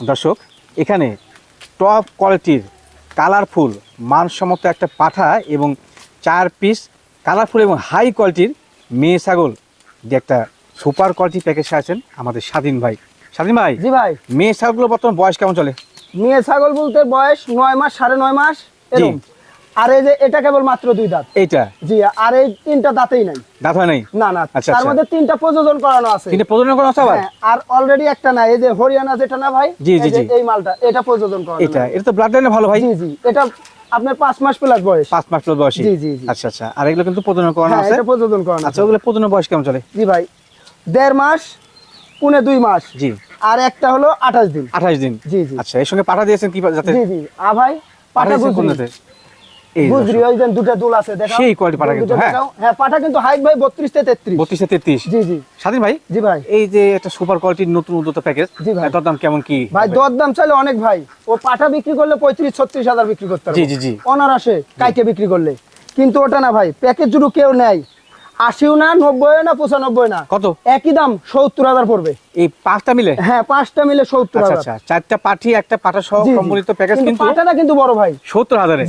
দর্শক এখানে টপ কোয়ালিটির কালারফুল মানসম্মত একটা পাঠা এবং চার পিস কালারফুল এবং হাই কোয়ালিটির মেয়ে ছাগল যে একটা সুপার কোয়ালিটি প্যাকেজে আছেন আমাদের স্বাধীন ভাই। স্বাধীন ভাই জি ভাই। মেয়ে ছাগলগুলো বর্তমান বয়স কেমন চলে? মেয়ে ছাগল বলতে বয়স নয় মাস সাড়ে নয় মাস আর এই যে এটা কেবল মাত্র দুই দাঁত। এইটা? জি আর এই তিনটা দাঁতেই নাই। দাঁত নাই? না না আচ্ছা, তার আচ্ছা। মধ্যে তিনটা প্রযোজন করানো আছে। কিন্তু প্রজনন করা আছে আবার? হ্যাঁ, আর অলরেডি একটা না এই যে হরিয়ানা যেটা না ভাই? জি, জি, এই মালটা এটা প্রযোজন করানো এটা এটা তো ব্লাড লাইনে ভালো ভাই। জি জি এটা আপনার পাঁচ মাস প্লাস বয়স। পাঁচ মাস প্লাস বয়সী। জি, জি। আচ্ছা আচ্ছা আর এগুলো কিন্তু করানো হ্যাঁ আছে? এটা প্রযোজন করানো আচ্ছা ওগুলো বয়স কেমন চলে? জি ভাই দেড় মাস পুনে দুই মাস। জি। আর একটা হলো আঠাশ দিন। আঠাশ দিন। জি জি। আচ্ছা এর সঙ্গে পাঠা দিয়েছেন কি যাতে জি জি। আ ভাই পাঠা কোন গুজরি ওই যে দুটো দুল আছে দেখো সেই quality পাঠা কিন্তু, হ্যাঁ। হ্যাঁ পাটা কিন্তু হাইট ভাই বত্রিশ থেকে তেত্রিশ। বত্রিশ তেত্রিশ। জি জি। স্বাধীন ভাই? জি ভাই। এই যে একটা সুপার কোয়ালিটির নতুন উদ্যোক্তা প্যাকেজ জি ভাই। কেমন কি ভাই হবে? দর দাম চাইলে অনেক ভাই। ও পাঠা বিক্রি করলে পঁয়ত্রিশ ছত্রিশ হাজার বিক্রি করতে পারবে। জি, জি, জি। অনারাসে কাইকে বিক্রি করলে। কিন্তু ওটা না ভাই প্যাকেজ জুড়ু কেউ নেয়। আশিও না নব্বই না পঁচানব্বই না। কত? একই দাম সত্তর হাজার পড়বে। এই পাঁচটা মিলে? হ্যাঁ পাঁচটা মিলে সত্তর আচ্ছা হাজার। আচ্ছা চারটা পাঠি একটা পাঠা সহ। সম্মিলিত প্যাকেজ কিন্তু পাঠাটা কিন্তু বড় ভাই। সত্তর হাজারে।